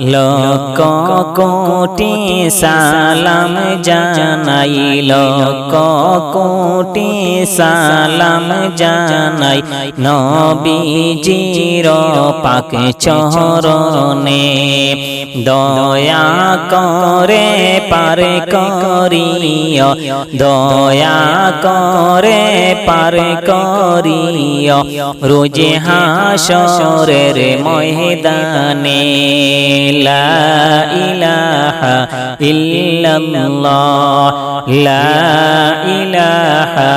লক্ষ কোটি সালাম জানাই লক কোটি সালাম জানাই। নবীজির পাক চরণে দয়া করে পার করিয় দয়া করে পার করিয় রোজে হাসরের ময়দানে লা ইলাহা ইল্লাল্লাহ, লা ইলাহা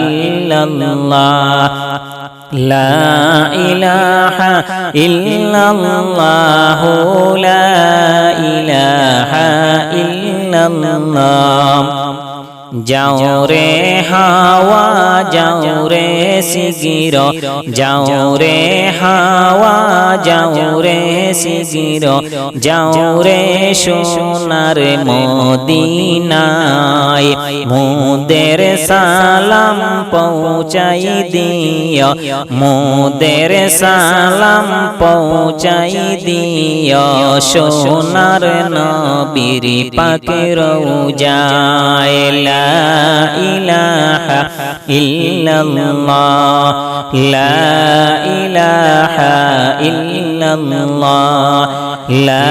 ইল্লাল্লাহ। لا إله إلا الله لا إله إلا الله যাও রে হাওয়া যাও রে সিগির যাও রে হাওয়া যাও রে সিগির যাও রে সোনার মদিনায় মোদের সালাম পৌঁছাই দিও মোদের সালাম পৌঁছাই দিও সোনার নবীর পাকের যায় লা ইলাহা ইল্লাল্লাহ, লা ইলাহা ইল্লাল্লাহ, লা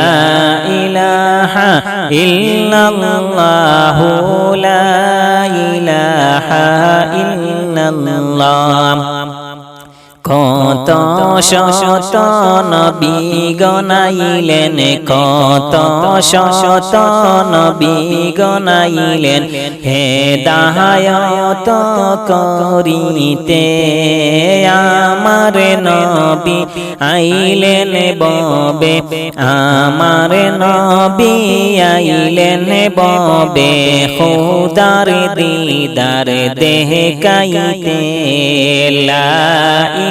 ইলাহা ইল্লাল্লাহু লা ইলাহা إلا الله. কত শত নবী গনাইলেন কত শত নবী গনাইলেন হে দাহায়ত করিতে আমার নবী আইলেন ববে, আমার নবী আইলেন ববে, খুদার দিদার দেহ কাইতে লা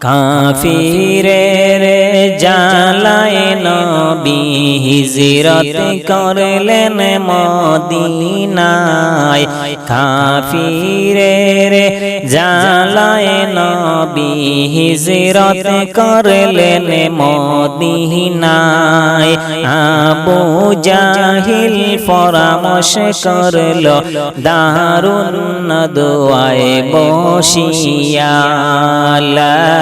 কাফিরের জালায় নবী হিজরত করলেন মদিনায়। কাফিরের জালায় নবী হিজরত করলেন মদিনায়। আবু জাহিল পরামর্শ করল দারুণ দোয়ায় বসিয়া